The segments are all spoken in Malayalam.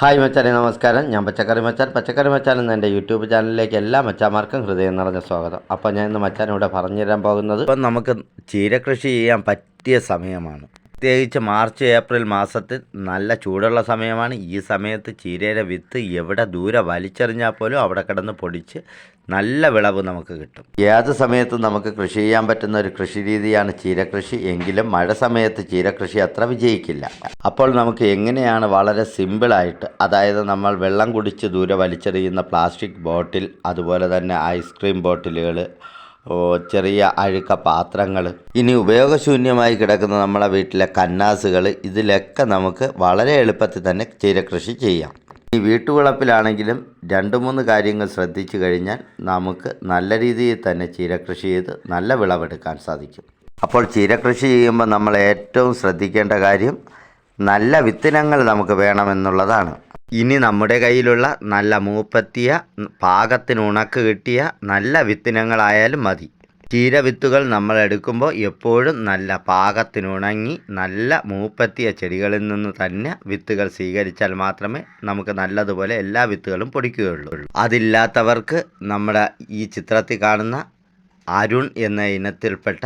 ഹായ് മച്ചാനെ നമസ്കാരം. ഞാൻ പച്ചക്കറി മച്ചാൻ. പച്ചക്കറി മച്ചാൻ എന്ന എന്റെ യൂട്യൂബ് ചാനലിലേക്ക് എല്ലാ മച്ചാമാർക്കും ഹൃദയം നിറഞ്ഞ സ്വാഗതം. അപ്പോൾ ഞാൻ ഇന്ന് മച്ചാൻ ഇവിടെ പറഞ്ഞു തരാൻ പോകുന്നത് ഇപ്പം നമുക്ക് ചീരകൃഷി ചെയ്യാൻ പറ്റിയ സമയമാണ്. പ്രത്യേകിച്ച് മാർച്ച് ഏപ്രിൽ മാസത്തിൽ നല്ല ചൂടുള്ള സമയമാണ്. ഈ സമയത്ത് ചീരയുടെ വിത്ത് എവിടെ ദൂരെ വലിച്ചെറിഞ്ഞാൽ പോലും അവിടെ കിടന്ന് പൊടിച്ച് നല്ല വിളവ് നമുക്ക് കിട്ടും. ഏത് സമയത്തും നമുക്ക് കൃഷി ചെയ്യാൻ പറ്റുന്ന ഒരു കൃഷി രീതിയാണ് ചീരകൃഷി. എങ്കിലും മഴ സമയത്ത് ചീരകൃഷി അത്ര വിജയിക്കില്ല. അപ്പോൾ നമുക്ക് എങ്ങനെയാണ് വളരെ സിമ്പിളായിട്ട് അതായത് നമ്മൾ വെള്ളം കുടിച്ച് ദൂരെ വലിച്ചെറിയുന്ന പ്ലാസ്റ്റിക് ബോട്ടിൽ അതുപോലെ തന്നെ ഐസ്ക്രീം ബോട്ടിലുകൾ ചെറിയ അഴുക്ക പാത്രങ്ങൾ ഇനി ഉപയോഗശൂന്യമായി കിടക്കുന്ന നമ്മളെ വീട്ടിലെ കന്നാസുകൾ ഇതിലൊക്കെ നമുക്ക് വളരെ എളുപ്പത്തിൽ തന്നെ ചീരകൃഷി ചെയ്യാം. ഈ വീട്ടുവളപ്പിലാണെങ്കിലും രണ്ട് മൂന്ന് കാര്യങ്ങൾ ശ്രദ്ധിച്ചു കഴിഞ്ഞാൽ നമുക്ക് നല്ല രീതിയിൽ തന്നെ ചീരകൃഷി ചെയ്ത് നല്ല വിളവെടുക്കാൻ സാധിക്കും. അപ്പോൾ ചീരകൃഷി ചെയ്യുമ്പോൾ നമ്മൾ ഏറ്റവും ശ്രദ്ധിക്കേണ്ട കാര്യം നല്ല വിത്തിനങ്ങൾ നമുക്ക് വേണമെന്നുള്ളതാണ്. ഇനി നമ്മുടെ കയ്യിലുള്ള നല്ല മൂപ്പത്തിയ പാകത്തിന് ഉണക്ക് കിട്ടിയ നല്ല വിത്തിനങ്ങളായാലും മതി. ചീര വിത്തുകൾ നമ്മൾ എടുക്കുമ്പോൾ എപ്പോഴും നല്ല പാകത്തിന് ഉണങ്ങി നല്ല മൂപ്പത്തിയ ചെടികളിൽ നിന്ന് തന്നെ വിത്തുകൾ സ്വീകരിച്ചാൽ മാത്രമേ നമുക്ക് നല്ലതുപോലെ എല്ലാ വിത്തുകളും പൊടിക്കുകയുള്ളൂ. അതില്ലാത്തവർക്ക് നമ്മുടെ ഈ ചിത്രത്തിൽ കാണുന്ന അരുൺ എന്ന ഇനത്തിൽപ്പെട്ട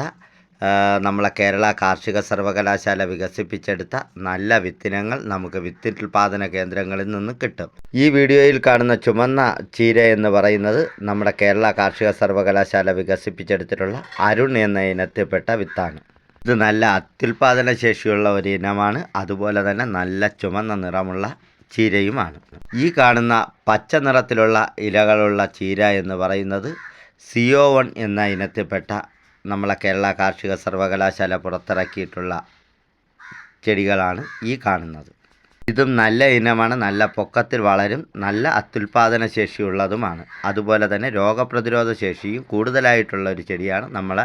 നമ്മളെ കേരള കാർഷിക സർവകലാശാല വികസിപ്പിച്ചെടുത്ത നല്ല വിത്തിനങ്ങൾ നമുക്ക് വിത്തുൽപാദന കേന്ദ്രങ്ങളിൽ നിന്ന് കിട്ടും. ഈ വീഡിയോയിൽ കാണുന്ന ചുമന്ന ചീര എന്ന് പറയുന്നത് നമ്മുടെ കേരള കാർഷിക സർവകലാശാല വികസിപ്പിച്ചെടുത്തിട്ടുള്ള അരുൺ എന്ന ഇനത്തിൽപ്പെട്ട വിത്താണ്. ഇത് നല്ല അത്യുൽപാദന ശേഷിയുള്ള ഒരു ഇനമാണ്. അതുപോലെ തന്നെ നല്ല ചുമന്ന നിറമുള്ള ചീരയുമാണ്. ഈ കാണുന്ന പച്ച നിറത്തിലുള്ള ഇലകളുള്ള ചീര എന്ന് പറയുന്നത് സിയോ വൺ എന്ന ഇനത്തിൽപ്പെട്ട നമ്മളെ കേരള കാർഷിക സർവകലാശാല പുറത്തിറക്കിയിട്ടുള്ള ചെടികളാണ് ഈ കാണുന്നത്. ഇതും നല്ല ഇനമാണ് നല്ല പൊക്കത്തിൽ വളരും നല്ല അത്യുൽപാദന ശേഷിയുള്ളതുമാണ്. അതുപോലെ തന്നെ രോഗപ്രതിരോധ ശേഷിയും കൂടുതലായിട്ടുള്ള ഒരു ചെടിയാണ് നമ്മളെ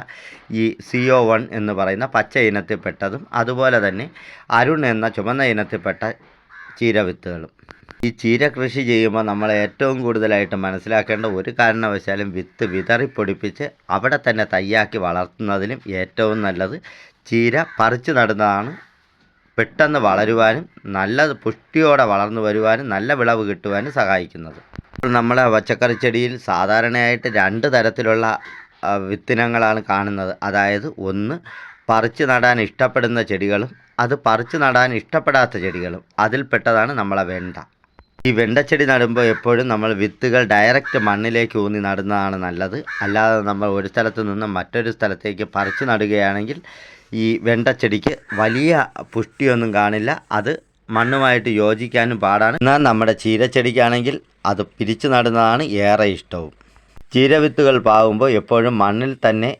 ഈ സി ഒ വൺ എന്ന് പറയുന്ന പച്ച ഇനത്തിൽപ്പെട്ടതും. അതുപോലെ തന്നെ അരുൺ എന്ന ചുമന്ന ഇനത്തിൽപ്പെട്ട ചീരവിത്തുകളും. ഈ ചീര കൃഷി ചെയ്യുമ്പോൾ നമ്മൾ ഏറ്റവും കൂടുതലായിട്ട് മനസ്സിലാക്കേണ്ട ഒരു കാരണവശാലും വിത്ത് വിതറിപ്പൊടിപ്പിച്ച് അവിടെ തന്നെ തയ്യാക്കി വളർത്തുന്നതിനും ഏറ്റവും നല്ലത് ചീര പറിച്ചു നടുന്നതാണ്. പെട്ടെന്ന് വളരുവാനും നല്ല പുഷ്ടിയോടെ വളർന്നു വരുവാനും നല്ല വിളവ് കിട്ടുവാനും സഹായിക്കുന്നത്. നമ്മളെ പച്ചക്കറി ചെടിയിൽ സാധാരണയായിട്ട് രണ്ട് തരത്തിലുള്ള വിത്തിനങ്ങളാണ് കാണുന്നത്. അതായത് ഒന്ന് പറിച്ചു നടാൻ ഇഷ്ടപ്പെടുന്ന ചെടികളും അത് പറിച്ചു നടാൻ ഇഷ്ടപ്പെടാത്ത ചെടികളും. അതിൽപ്പെട്ടതാണ് നമ്മളെ വെണ്ട. ഈ വെണ്ടച്ചെടി നടുമ്പോൾ എപ്പോഴും നമ്മൾ വിത്തുകൾ ഡയറക്റ്റ് മണ്ണിലേക്ക് ഊന്നി നടുന്നതാണ് നല്ലത്. അല്ലാതെ നമ്മൾ ഒരു സ്ഥലത്ത് നിന്ന് മറ്റൊരു സ്ഥലത്തേക്ക് പറിച്ചു നടുകയാണെങ്കിൽ ഈ വെണ്ടച്ചെടിക്ക് വലിയ പുഷ്ടിയൊന്നും കാണില്ല. അത് മണ്ണുമായിട്ട് യോജിക്കാനും പാടാണ്. എന്നാൽ നമ്മുടെ ചീരച്ചെടിക്കാണെങ്കിൽ അത് പിരിച്ചു നടുന്നതാണ് ഏറെ ഇഷ്ടവും. ചീരവിത്തുകൾ പാകുമ്പോൾ എപ്പോഴും മണ്ണിൽ തന്നെ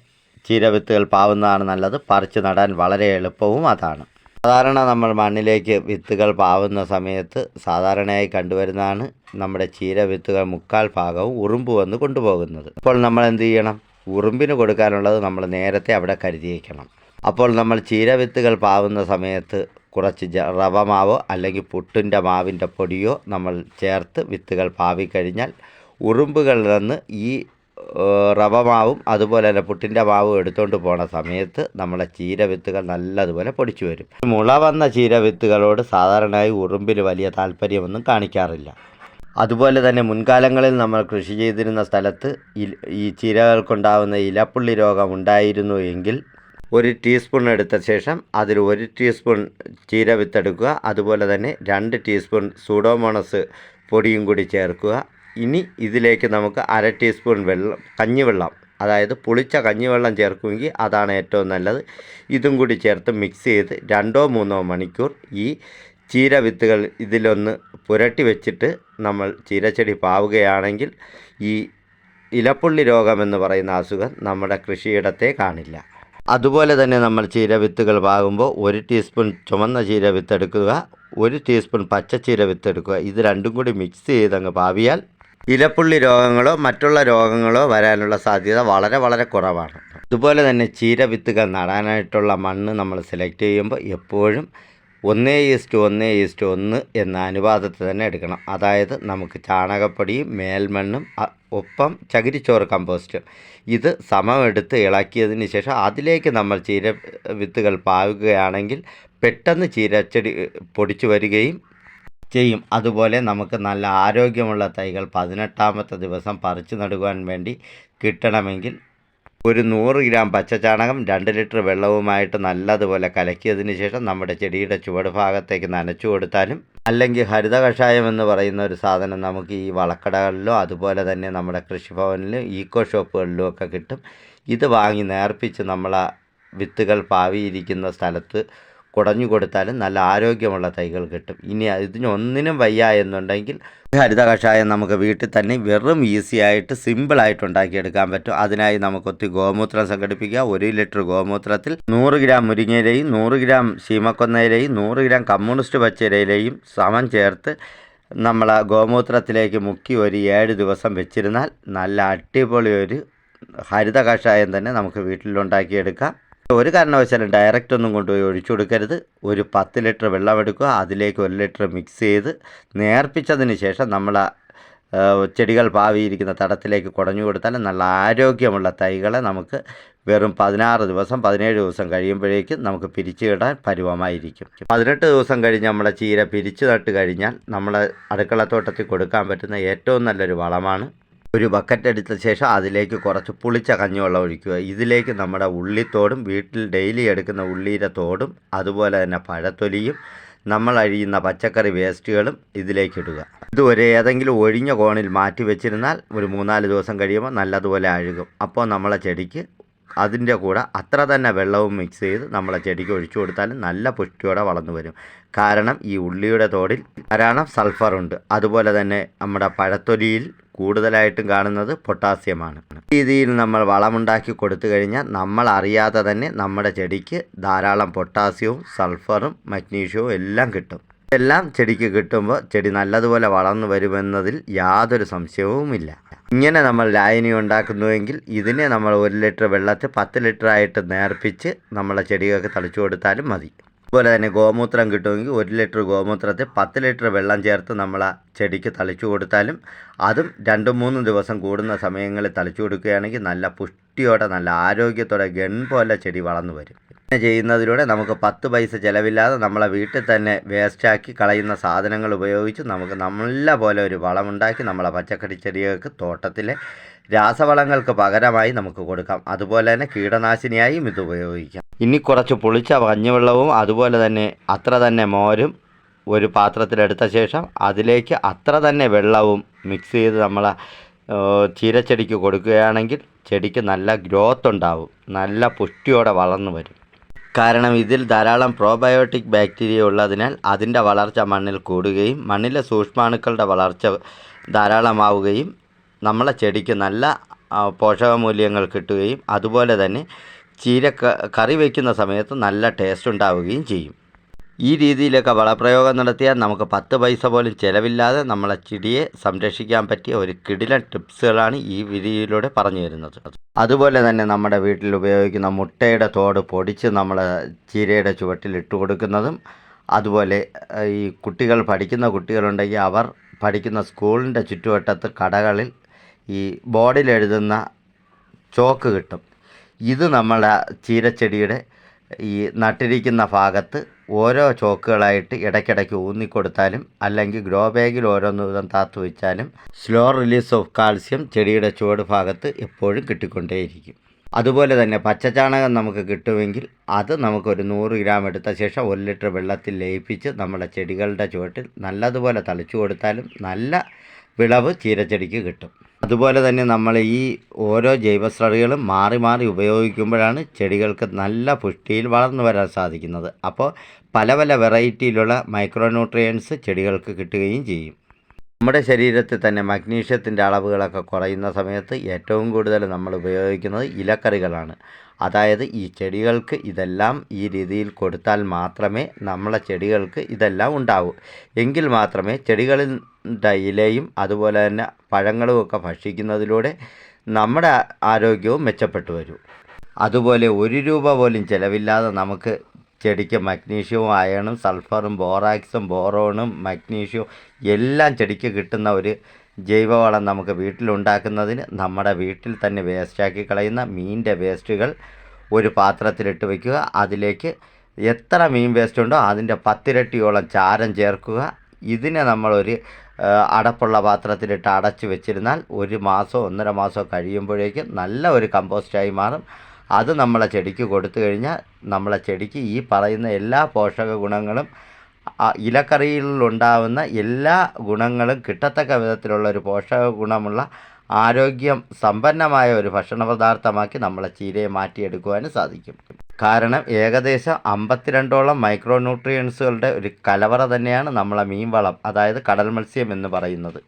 ചീരവിത്തുകൾ പാവുന്നതാണ് നല്ലത്. പറിച്ചു നടാൻ വളരെ എളുപ്പവും അതാണ്. സാധാരണ നമ്മൾ മണ്ണിലേക്ക് വിത്തുകൾ പാവുന്ന സമയത്ത് സാധാരണയായി കണ്ടുവരുന്നതാണ് നമ്മുടെ ചീര വിത്തുകൾ മുക്കാൽ ഭാഗവും ഉറുമ്പ് വന്ന് കൊണ്ടുപോകുന്നത്. അപ്പോൾ നമ്മൾ എന്ത് ചെയ്യണം? ഉറുമ്പിന് കൊടുക്കാനുള്ളത് നമ്മൾ നേരത്തെ അവിടെ കരുതിയേക്കണം. അപ്പോൾ നമ്മൾ ചീര വിത്തുകൾ പാവുന്ന സമയത്ത് കുറച്ച് റവ മാവോ അല്ലെങ്കിൽ പുട്ടിന്റെ മാവിന്റെ പൊടിയോ നമ്മൾ ചേർത്ത് വിത്തുകൾ പാവിക്കഴിഞ്ഞാൽ ഉറുമ്പുകളിൽ നിന്ന് ഈ റവ മാവും അതുപോലെ തന്നെ പുട്ടിന്റെ മാവും എടുത്തുകൊണ്ട് പോണ സമയത്ത് നമ്മളെ ചീര വിത്തുകൾ നല്ലതുപോലെ പൊടിച്ചു വരും. മുള വന്ന ചീര വിത്തുകളോട് സാധാരണയായി ഉറുമ്പിൽ വലിയ താല്പര്യമൊന്നും കാണിക്കാറില്ല. അതുപോലെ തന്നെ മുൻകാലങ്ങളിൽ നമ്മൾ കൃഷി ചെയ്തിരുന്ന സ്ഥലത്ത് ഈ ചീരകൾക്കുണ്ടാകുന്ന ഇലപ്പുള്ളി രോഗം ഉണ്ടായിരുന്നു എങ്കിൽ ഒരു ടീസ്പൂൺ എടുത്ത ശേഷം അതിൽ ഒരു ടീസ്പൂൺ ചീര വിത്തെടുക്കുക അതുപോലെ തന്നെ രണ്ട് ടീസ്പൂൺ സൂഡോമോണസ് പൊടിയും കൂടി ചേർക്കുക. ഇനി ഇതിലേക്ക് നമുക്ക് അര ടീസ്പൂൺ വെള്ളം കഞ്ഞിവെള്ളം അതായത് പുളിച്ച കഞ്ഞിവെള്ളം ചേർക്കുമെങ്കിൽ അതാണ് ഏറ്റവും നല്ലത്. ഇതും കൂടി ചേർത്ത് മിക്സ് ചെയ്ത് രണ്ടോ മൂന്നോ മണിക്കൂർ ഈ ചീര വിത്തുകൾ ഇതിലൊന്ന് പുരട്ടി വെച്ചിട്ട് നമ്മൾ ചീരച്ചെടി പാവുകയാണെങ്കിൽ ഈ ഇലപ്പുള്ളി രോഗമെന്ന് പറയുന്ന അസുഖം നമ്മുടെ കൃഷിയിടത്തെ കാണില്ല. അതുപോലെ തന്നെ നമ്മൾ ചീര വിത്തുകൾ പാകുമ്പോൾ ഒരു ടീസ്പൂൺ ചുമന്ന ചീര വിത്തെടുക്കുക ഒരു ടീസ്പൂൺ പച്ച ചീര വിത്തെടുക്കുക. ഇത് രണ്ടും കൂടി മിക്സ് ചെയ്തങ്ങ് പാവിയാൽ ഇലപ്പുള്ളി രോഗങ്ങളോ മറ്റുള്ള രോഗങ്ങളോ വരാനുള്ള സാധ്യത വളരെ വളരെ കുറവാണ്. അതുപോലെ തന്നെ ചീര വിത്തുകൾ നടാനായിട്ടുള്ള മണ്ണ് നമ്മൾ സെലക്ട് ചെയ്യുമ്പോൾ എപ്പോഴും ഒന്നേ ഈസ്റ്റ് ഒന്നേ ഈസ്റ്റ് ഒന്ന് എന്ന അനുപാതത്തിൽ തന്നെ എടുക്കണം. അതായത് നമുക്ക് ചാണകപ്പൊടിയും മേൽമണ്ണും ഒപ്പം ചകിരിച്ചോറ് കമ്പോസ്റ്റും ഇത് സമമെടുത്ത് ഇളക്കിയതിന് ശേഷം അതിലേക്ക് നമ്മൾ ചീര വിത്തുകൾ പാവുകയാണെങ്കിൽ പെട്ടെന്ന് ചീരച്ചെടി പൊടിച്ചു വരികയും ചെയ്യും. അതുപോലെ നമുക്ക് നല്ല ആരോഗ്യമുള്ള തൈകൾ പതിനെട്ടാമത്തെ ദിവസം പറിച്ചു നടുവാൻ വേണ്ടി കിട്ടണമെങ്കിൽ ഒരു നൂറ് ഗ്രാം പച്ചച്ചാണകം രണ്ട് ലിറ്റർ വെള്ളവുമായിട്ട് നല്ലതുപോലെ കലക്കിയതിന് ശേഷം നമ്മുടെ ചെടിയുടെ ചുവട് ഭാഗത്തേക്ക് നനച്ചു കൊടുത്താലും അല്ലെങ്കിൽ ഹരിത കഷായം എന്ന് പറയുന്ന ഒരു സാധനം നമുക്ക് ഈ വളക്കടകളിലോ അതുപോലെ തന്നെ നമ്മുടെ കൃഷിഭവനിലും ഈക്കോ ഷോപ്പുകളിലും ഒക്കെ കിട്ടും. ഇത് വാങ്ങി നേർപ്പിച്ച് നമ്മൾ വിത്തുകൾ പാവിയിരിക്കുന്ന സ്ഥലത്ത് കുടഞ്ഞു കൊടുത്താലും നല്ല ആരോഗ്യമുള്ള തൈകൾ കിട്ടും. ഇനി ഇതിനൊന്നിനും വയ്യ എന്നുണ്ടെങ്കിൽ ഹരിത കഷായം നമുക്ക് വീട്ടിൽ തന്നെ വെറും ഈസി ആയിട്ട് സിമ്പിളായിട്ട് ഉണ്ടാക്കിയെടുക്കാൻ പറ്റും. അതിനായി നമുക്ക് ഒത്തിരി ഗോമൂത്രം സംഘടിപ്പിക്കുക. ഒരു ലിറ്റർ ഗോമൂത്രത്തിൽ നൂറ് ഗ്രാം മുരിങ്ങയിലയും നൂറ് ഗ്രാം ശീമക്കൊന്നയിലയും നൂറ് ഗ്രാം കമ്മ്യൂണിസ്റ്റ് പച്ചരയിലെയും സമം ചേർത്ത് നമ്മൾ ഗോമൂത്രത്തിലേക്ക് മുക്കി ഒരു ഏഴ് ദിവസം വെച്ചിരുന്നാൽ നല്ല അടിപൊളി ഒരു ഹരിത കഷായം തന്നെ നമുക്ക് വീട്ടിലുണ്ടാക്കിയെടുക്കാം. ഒരു കാരണവശാലും ഡയറക്റ്റ് ഒന്നും കൊണ്ടുപോയി ഒഴിച്ചു കൊടുക്കരുത്. ഒരു പത്ത് ലിറ്റർ വെള്ളം എടുക്കുക അതിലേക്ക് ഒരു ലിറ്റർ മിക്സ് ചെയ്ത് നേർപ്പിച്ചതിന് ശേഷം നമ്മൾ ചെടികൾ പാവിയിരിക്കുന്ന തടത്തിലേക്ക് കുടഞ്ഞു കൊടുത്താൽ നല്ല ആരോഗ്യമുള്ള തൈകളെ നമുക്ക് വെറും പതിനാറ് ദിവസം പതിനേഴ് ദിവസം കഴിയുമ്പോഴേക്കും നമുക്ക് പിരിച്ചു കിടാൻ പരുവമായിരിക്കും. പതിനെട്ട് ദിവസം കഴിഞ്ഞ് നമ്മളെ ചീര പിരിച്ചു നട്ട് കഴിഞ്ഞാൽ നമ്മളെ അടുക്കളത്തോട്ടത്തിൽ കൊടുക്കാൻ പറ്റുന്ന ഏറ്റവും നല്ലൊരു വളമാണ് ഒരു ബക്കറ്റ് എടുത്ത ശേഷം അതിലേക്ക് കുറച്ച് പുളിച്ച കഞ്ഞിവെള്ളം ഒഴിക്കുക. ഇതിലേക്ക് നമ്മുടെ ഉള്ളിത്തോടും വീട്ടിൽ ഡെയിലി എടുക്കുന്ന ഉള്ളിയുടെ തോടും അതുപോലെ തന്നെ പഴത്തൊലിയും നമ്മൾ അഴിയുന്ന പച്ചക്കറി വേസ്റ്റുകളും ഇതിലേക്ക് ഇടുക. ഇത് ഒരു ഏതെങ്കിലും ഒഴിഞ്ഞ കോണിൽ മാറ്റി വെച്ചിരുന്നാൽ ഒരു മൂന്നാൽ ദിവസം കഴിയുമ്പോൾ നല്ലതുപോലെ അഴുകും. അപ്പോൾ നമ്മളെ ചെടിക്ക് അതിന്റെ കൂടെ അത്ര തന്നെ വെള്ളവും മിക്സ് ചെയ്ത് നമ്മളെ ചെടിക്ക് ഒഴിച്ചു കൊടുത്താലും നല്ല പുഷ്ടിയോടെ വളർന്നു വരും. കാരണം ഈ ഉള്ളിയുടെ തോടിൽ ധാരാളം സൾഫറുണ്ട് അതുപോലെ തന്നെ നമ്മുടെ പഴത്തൊലിയിൽ കൂടുതലായിട്ടും കാണുന്നത് പൊട്ടാസ്യമാണ്. രീതിയിൽ നമ്മൾ വളമുണ്ടാക്കി കൊടുത്തു കഴിഞ്ഞാൽ നമ്മൾ അറിയാതെ തന്നെ നമ്മുടെ ചെടിക്ക് ധാരാളം പൊട്ടാസ്യവും സൾഫറും മഗ്നീഷ്യവും എല്ലാം കിട്ടും. എല്ലാം ചെടിക്ക് കിട്ടുമ്പോൾ ചെടി നല്ലതുപോലെ വളർന്നു വരുമെന്നതിൽ യാതൊരു സംശയവുമില്ല. ഇങ്ങനെ നമ്മൾ ലായനി ഉണ്ടാക്കുന്നുവെങ്കിൽ ഇതിനെ നമ്മൾ ഒരു ലിറ്റർ വെള്ളത്തിൽ പത്ത് ലിറ്റർ ആയിട്ട് നേർപ്പിച്ച് നമ്മളെ ചെടികൾക്ക് തളിച്ചു കൊടുത്താലും മതി. അതുപോലെ തന്നെ ഗോമൂത്രം കിട്ടുമെങ്കിൽ ഒരു ലിറ്റർ ഗോമൂത്രത്തിൽ പത്ത് ലിറ്റർ വെള്ളം ചേർത്ത് നമ്മൾ ആ ചെടിക്ക് തളിച്ചു കൊടുത്താലും അതും രണ്ടും മൂന്നും ദിവസം കൂടുന്ന സമയങ്ങളിൽ തളിച്ചു കൊടുക്കുകയാണെങ്കിൽ നല്ല പുഷ്ടിയോടെ നല്ല ആരോഗ്യത്തോടെ ഗൺ പോലെ ചെടി വളർന്നു വരും. ഇങ്ങനെ ചെയ്യുന്നതിലൂടെ നമുക്ക് പത്ത് പൈസ ചിലവില്ലാതെ നമ്മളെ വീട്ടിൽ തന്നെ വേസ്റ്റാക്കി കളയുന്ന സാധനങ്ങൾ ഉപയോഗിച്ച് നമുക്ക് നല്ല പോലെ ഒരു വളമുണ്ടാക്കി നമ്മളെ പച്ചക്കറി ചെടികൾക്ക് തോട്ടത്തിലെ രാസവളങ്ങൾക്ക് പകരമായി നമുക്ക് കൊടുക്കാം. അതുപോലെ തന്നെ കീടനാശിനിയായും ഇത് ഉപയോഗിക്കാം. ഇനി കുറച്ച് പുളിച്ച മഞ്ഞവെള്ളവും അതുപോലെ തന്നെ അത്ര തന്നെ മോരും ഒരു പാത്രത്തിലെടുത്ത ശേഷം അതിലേക്ക് അത്ര തന്നെ വെള്ളവും മിക്സ് ചെയ്ത് നമ്മൾ ചീരച്ചെടിക്ക് കൊടുക്കുകയാണെങ്കിൽ ചെടിക്ക് നല്ല ഗ്രോത്ത് ഉണ്ടാവും. നല്ല പുഷ്ടിയോടെ വളർന്നു വരും. കാരണം ഇതിൽ ധാരാളം പ്രോബയോട്ടിക് ബാക്ടീരിയ ഉള്ളതിനാൽ അതിന്റെ വളർച്ച മണ്ണിൽ കൂടുകയും മണ്ണിലെ സൂക്ഷ്മാണുക്കളുടെ വളർച്ച ധാരാളമാവുകയും നമ്മളെ ചെടിക്ക് നല്ല പോഷകമൂല്യങ്ങൾ കിട്ടുകയും അതുപോലെ തന്നെ ചീര കറി വയ്ക്കുന്ന സമയത്ത് നല്ല ടേസ്റ്റ് ഉണ്ടാവുകയും ചെയ്യും. ഈ രീതിയിലൊക്കെ വളപ്രയോഗം നടത്തിയാൽ നമുക്ക് പത്ത് പൈസ പോലും ചിലവില്ലാതെ നമ്മളെ ചെടിയെ സംരക്ഷിക്കാൻ പറ്റിയ ഒരു കിടിലൻ ടിപ്സുകളാണ് ഈ വിധിയിലൂടെ പറഞ്ഞു തരുന്നത്. അതുപോലെ തന്നെ നമ്മുടെ വീട്ടിൽ ഉപയോഗിക്കുന്ന മുട്ടയുടെ തോട് പൊടിച്ച് നമ്മൾ ചീരയുടെ ചുവട്ടിൽ ഇട്ട് കൊടുക്കുന്നതും അതുപോലെ ഈ കുട്ടികൾ പഠിക്കുന്ന കുട്ടികളുണ്ടെങ്കിൽ അവർ പഠിക്കുന്ന സ്കൂളിന്റെ ചുറ്റുവട്ടത്ത് കടകളിൽ ഈ ബോർഡിൽ എഴുതുന്ന ചോക്ക് കിട്ടും. ഇത് നമ്മളുടെ ചീരച്ചെടിയുടെ ഈ നട്ടിരിക്കുന്ന ഭാഗത്ത് ഓരോ ചോക്കുകളായിട്ട് ഇടയ്ക്കിടയ്ക്ക് ഊന്നിക്കൊടുത്താലും അല്ലെങ്കിൽ ഗ്രോ ബാഗിൽ ഓരോന്ന് വിധം താത്തു വെച്ചാലും സ്ലോ റിലീസ് ഓഫ് കാൽസ്യം ചെടിയുടെ ചുവട് ഭാഗത്ത് എപ്പോഴും കിട്ടിക്കൊണ്ടേയിരിക്കും. അതുപോലെ തന്നെ പച്ചച്ചാണകം നമുക്ക് കിട്ടുമെങ്കിൽ അത് നമുക്കൊരു നൂറ് ഗ്രാം എടുത്ത ശേഷം ഒരു ലിറ്റർ വെള്ളത്തിൽ ലയിപ്പിച്ച് നമ്മുടെ ചെടികളുടെ ചുവട്ടിൽ നല്ലതുപോലെ തളിച്ചു കൊടുത്താലും നല്ല വിളവ് ചീരച്ചെടിക്ക് കിട്ടും. അതുപോലെ തന്നെ നമ്മൾ ഈ ഓരോ ജൈവസ്രറികളും മാറി മാറി ഉപയോഗിക്കുമ്പോഴാണ് ചെടികൾക്ക് നല്ല പുഷ്ടിയിൽ വളർന്നു വരാൻ സാധിക്കുന്നത്. അപ്പോൾ പല പല വെറൈറ്റിയിലുള്ള മൈക്രോന്യൂട്രിയൻസ് ചെടികൾക്ക് കിട്ടുകയും ചെയ്യും. നമ്മുടെ ശരീരത്തിൽ തന്നെ മഗ്നീഷ്യത്തിന്റെ അളവുകളൊക്കെ കുറയുന്ന സമയത്ത് ഏറ്റവും കൂടുതൽ നമ്മൾ ഉപയോഗിക്കുന്നത് ഇലക്കറികളാണ്. അതായത് ഈ ചെടികൾക്ക് ഇതെല്ലാം ഈ രീതിയിൽ കൊടുത്താൽ മാത്രമേ നമ്മളെ ചെടികൾക്ക് ഇതെല്ലാം ഉണ്ടാവൂ. എങ്കിൽ മാത്രമേ ചെടികളുടെ ഇലയും അതുപോലെ തന്നെ പഴങ്ങളും ഒക്കെ ഭക്ഷിക്കുന്നതിലൂടെ നമ്മുടെ ആരോഗ്യവും മെച്ചപ്പെട്ടു വരൂ. അതുപോലെ ഒരു രൂപ പോലും ചിലവില്ലാതെ നമുക്ക് ചെടിക്ക് മഗ്നീഷ്യവും അയണും സൾഫറും ബോറാക്സും ബോറോണും മഗ്നീഷ്യവും എല്ലാം ചെടിക്ക് കിട്ടുന്ന ഒരു ജൈവവളം നമുക്ക് വീട്ടിലുണ്ടാക്കുന്നതിന് നമ്മുടെ വീട്ടിൽ തന്നെ വേസ്റ്റാക്കി കളയുന്ന മീനിന്റെ വേസ്റ്റുകൾ ഒരു പാത്രത്തിലിട്ട് വയ്ക്കുക. അതിലേക്ക് എത്ര മീൻ വേസ്റ്റ് ഉണ്ടോ അതിന്റെ പത്തിരട്ടിയോളം ചാരം ചേർക്കുക. ഇതിനെ നമ്മളൊരു അടപ്പുള്ള പാത്രത്തിലിട്ട് അടച്ച് വെച്ചിരുന്നാൽ ഒരു മാസമോ ഒന്നര മാസമോ കഴിയുമ്പോഴേക്കും നല്ല ഒരു കമ്പോസ്റ്റായി മാറും. അത് നമ്മളെ ചെടിക്ക് കൊടുത്തു കഴിഞ്ഞാൽ നമ്മളെ ചെടിക്ക് ഈ പറയുന്ന എല്ലാ പോഷക ഗുണങ്ങളും ഇലക്കറിയിലുണ്ടാവുന്ന എല്ലാ ഗുണങ്ങളും കിട്ടത്തക്ക വിധത്തിലുള്ള ഒരു പോഷക ഗുണമുള്ള ആരോഗ്യം സമ്പന്നമായ ഒരു ഭക്ഷണ പദാർത്ഥമാക്കി നമ്മളെ ചീരയെ മാറ്റിയെടുക്കുവാനും സാധിക്കും. കാരണം ഏകദേശം അമ്പത്തിരണ്ടോളം മൈക്രോ ന്യൂട്രിയൻസുകളുടെ ഒരു കലവറ തന്നെയാണ് നമ്മളെ മീൻവളം അതായത് കടൽ മത്സ്യം എന്ന് പറയുന്നത്.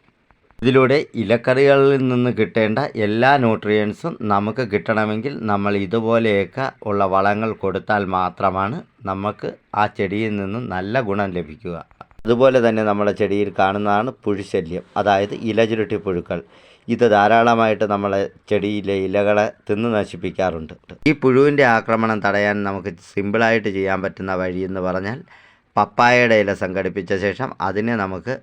ഇതിലൂടെ ഇലക്കറികളിൽ നിന്ന് കിട്ടേണ്ട എല്ലാ ന്യൂട്രിയൻസും നമുക്ക് കിട്ടണമെങ്കിൽ നമ്മൾ ഇതുപോലെയൊക്കെ ഉള്ള വളങ്ങൾ കൊടുത്താൽ മാത്രമാണ് നമുക്ക് ആ ചെടിയിൽ നിന്നും നല്ല ഗുണം ലഭിക്കുക. അതുപോലെ തന്നെ നമ്മുടെ ചെടിയിൽ കാണുന്നതാണ് പുഴുശല്യം അതായത് ഇലചുരുട്ടി പുഴുക്കൾ. ഇത് ധാരാളമായിട്ട് നമ്മളെ ചെടിയിലെ ഇലകളെ തിന്ന് നശിപ്പിക്കാറുണ്ട്. ഈ പുഴുവിന്റെ ആക്രമണം തടയാൻ നമുക്ക് സിമ്പിളായിട്ട് ചെയ്യാൻ പറ്റുന്ന വഴി എന്ന് പറഞ്ഞാൽ പപ്പായയുടെ ഇല സംഘടിപ്പിച്ച ശേഷം അതിനെ നമുക്ക്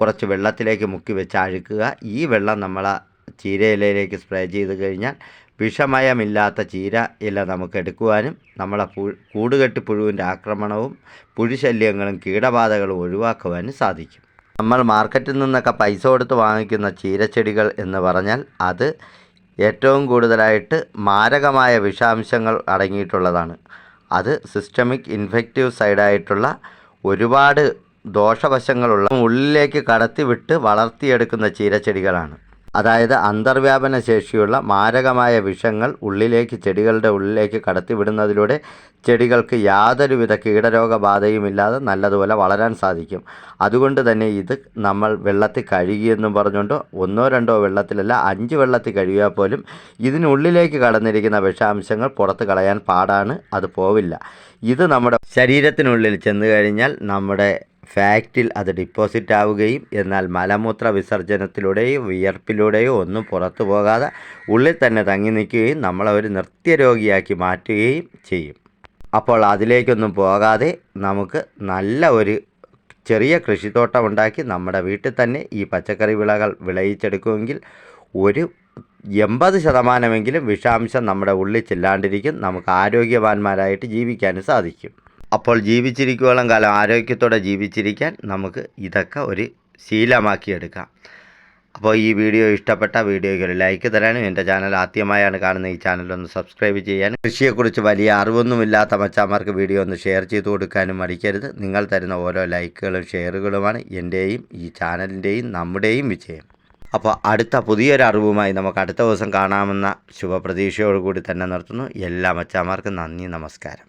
കുറച്ച് വെള്ളത്തിലേക്ക് മുക്കി വെച്ച് അഴുക്കുക. ഈ വെള്ളം നമ്മൾ ആ ചീര ഇലയിലേക്ക് സ്പ്രേ ചെയ്ത് കഴിഞ്ഞാൽ വിഷമയമില്ലാത്ത ചീര ഇല നമുക്ക് എടുക്കുവാനും നമ്മളെ പു കൂടുകെട്ടി പുഴുവിന്റെ ആക്രമണവും പുഴുശല്യങ്ങളും കീടബാധകളും ഒഴിവാക്കുവാനും സാധിക്കും. നമ്മൾ മാർക്കറ്റിൽ നിന്നൊക്കെ പൈസ കൊടുത്ത് വാങ്ങിക്കുന്ന ചീരച്ചെടികൾ എന്ന് പറഞ്ഞാൽ അത് ഏറ്റവും കൂടുതലായിട്ട് മാരകമായ വിഷാംശങ്ങൾ അടങ്ങിയിട്ടുള്ളതാണ്. അത് സിസ്റ്റമിക് ഇൻഫെക്റ്റീവ് സൈഡായിട്ടുള്ള ഒരുപാട് ദോഷവശങ്ങളുള്ള ഉള്ളിലേക്ക് കടത്തിവിട്ട് വളർത്തിയെടുക്കുന്ന ചീരച്ചെടികളാണ്. അതായത് അന്തർവ്യാപന ശേഷിയുള്ള മാരകമായ വിഷങ്ങൾ ഉള്ളിലേക്ക് ചെടികളുടെ ഉള്ളിലേക്ക് കടത്തിവിടുന്നതിലൂടെ ചെടികൾക്ക് യാതൊരുവിധ കീടരോഗബാധയുമില്ലാതെ നല്ലതുപോലെ വളരാൻ സാധിക്കും. അതുകൊണ്ട് തന്നെ ഇത് നമ്മൾ വെള്ളത്തിൽ കഴുകിയെന്നും പറഞ്ഞുകൊണ്ട് ഒന്നോ രണ്ടോ വെള്ളത്തിലല്ല അഞ്ച് വെള്ളത്തിൽ കഴുകിയാൽ പോലും ഇതിനുള്ളിലേക്ക് കടന്നിരിക്കുന്ന വിഷാംശങ്ങൾ പുറത്ത് കളയാൻ പാടാണ് അത് പോവില്ല. ഇത് നമ്മുടെ ശരീരത്തിനുള്ളിൽ ചെന്ന് കഴിഞ്ഞാൽ നമ്മുടെ ഫാക്റ്റിൽ അത് ഡിപ്പോസിറ്റ് ആവുകയും എന്നാൽ മലമൂത്ര വിസർജനത്തിലൂടെയോ വിയർപ്പിലൂടെയോ ഒന്നും പുറത്തു പോകാതെ ഉള്ളിൽ തന്നെ തങ്ങി നിൽക്കുകയും നമ്മളെ ഒരു നൃത്യരോഗിയാക്കി മാറ്റുകയും ചെയ്യും. അപ്പോൾ അതിലേക്കൊന്നും പോകാതെ നമുക്ക് നല്ല ഒരു ചെറിയ കൃഷിത്തോട്ടം ഉണ്ടാക്കി നമ്മുടെ വീട്ടിൽ തന്നെ ഈ പച്ചക്കറി വിളകൾ വിളയിച്ചെടുക്കുമെങ്കിൽ ഒരു എൺപത് ശതമാനമെങ്കിലും വിഷാംശം നമ്മുടെ ഉള്ളിൽ ചെല്ലാണ്ടിരിക്കും. നമുക്ക് ആരോഗ്യവാന്മാരായിട്ട് ജീവിക്കാനും സാധിക്കും. അപ്പോൾ ജീവിച്ചിരിക്കുവോളം കാലം ആരോഗ്യത്തോടെ ജീവിച്ചിരിക്കാൻ നമുക്ക് ഇതൊക്കെ ഒരു ശീലമാക്കിയെടുക്കാം. അപ്പോൾ ഈ വീഡിയോ ഇഷ്ടപ്പെട്ട വീഡിയോയ്ക്ക് ഒരു ലൈക്ക് തരാനും എന്റെ ചാനൽ ആദ്യമായാണ് കാണുന്ന ഈ ചാനലൊന്ന് സബ്സ്ക്രൈബ് ചെയ്യാനും. കൃഷിയെക്കുറിച്ച് വലിയ അറിവൊന്നുമില്ലാത്ത മച്ചാമാർക്ക് വീഡിയോ ഒന്ന് ഷെയർ ചെയ്ത് കൊടുക്കാനും മടിക്കരുത്. നിങ്ങൾ തരുന്ന ഓരോ ലൈക്കുകളും ഷെയറുകളുമാണ് എന്റെയും ഈ ചാനലിന്റെയും നമ്മുടെയും വിജയം. അപ്പോൾ അടുത്ത പുതിയൊരു അറിവുമായി നമുക്ക് അടുത്ത ദിവസം കാണാമെന്ന ശുഭപ്രതീക്ഷയോടുകൂടി തന്നെ നിർത്തുന്നു. എല്ലാ മച്ചാമാർക്കും നന്ദി നമസ്കാരം.